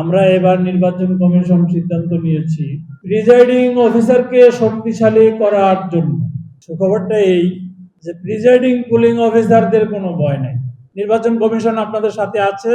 আমরা এবার নির্বাচন কমিশন সিদ্ধান্ত নিয়েছি। প্রিজাইডিং অফিসারকে শক্তিশালী করার জন্য। সুখবরটা এই যে প্রিজাইডিং, পুলিং অফিসারদের কোনো ভয় নাই। নির্বাচন কমিশন আপনাদের সাথে আছে।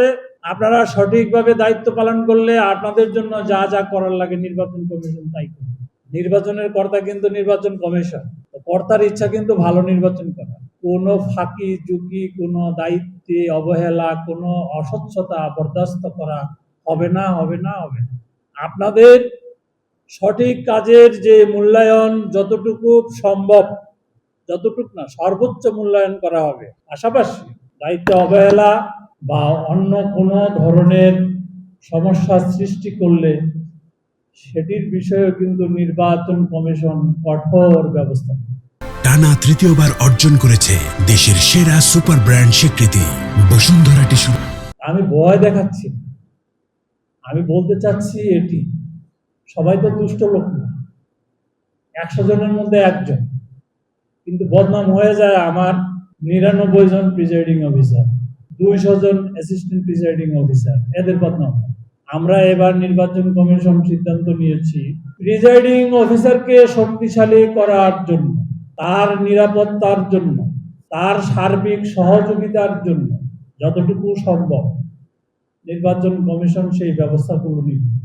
আপনারা সঠিকভাবে দায়িত্ব পালন করলে আপনাদের জন্য যা যা করার লাগে নির্বাচন কমিশন তাই করবে। নির্বাচনের কর্তা কিন্তু নির্বাচন কমিশন। কর্তার ইচ্ছা কিন্তু ভালো নির্বাচন করা কোনো ফাঁকি ঝুঁকি কোনো দায়িত্বে অবহেলা, কোনো অস্বচ্ছতা বরদাস্ত করা হবে না হবে না হবে না আপনাদের সঠিক কাজের যে মূল্যায়ন যতটুকু সম্ভব যতটুকু না সর্বোচ্চ মূল্যায়ন করা হবে পাশাপাশি দায়িত্ব অবহেলা বা অন্য কোনো ধরনের সমস্যা সৃষ্টি করলে সেটির বিষয়ে কিন্তু নির্বাচন কমিশন কঠোর ব্যবস্থা। টানা তৃতীয়বার অর্জন করেছে দেশের সেরা সুপার ব্র্যান্ড স্বীকৃতি বসুন্ধরা টিস্যু আমি ভয় দেখাচ্ছি। আমি বলতে চাচ্ছি এটি। সবাই তো দুষ্ট লোক না। একশো জনের মধ্যে একজন। কিন্তু বদনাম হয়ে যায় আমার নিরানব্বই জন প্রিজাইডিং অফিসার দুইশো জন অ্যাসিস্ট্যান্ট প্রিজাইডিং অফিসার এদের বদনাম। আমরা এবার নির্বাচন কমিশন সিদ্ধান্ত নিয়েছি প্রিজাইডিং অফিসারকে শক্তিশালী করার জন্য, তার নিরাপত্তার জন্য, তার সার্বিক সহযোগিতার জন্য, যতটুকু সম্ভব। নির্বাচন কমিশন সেই ব্যবস্থাগুলো নিবে।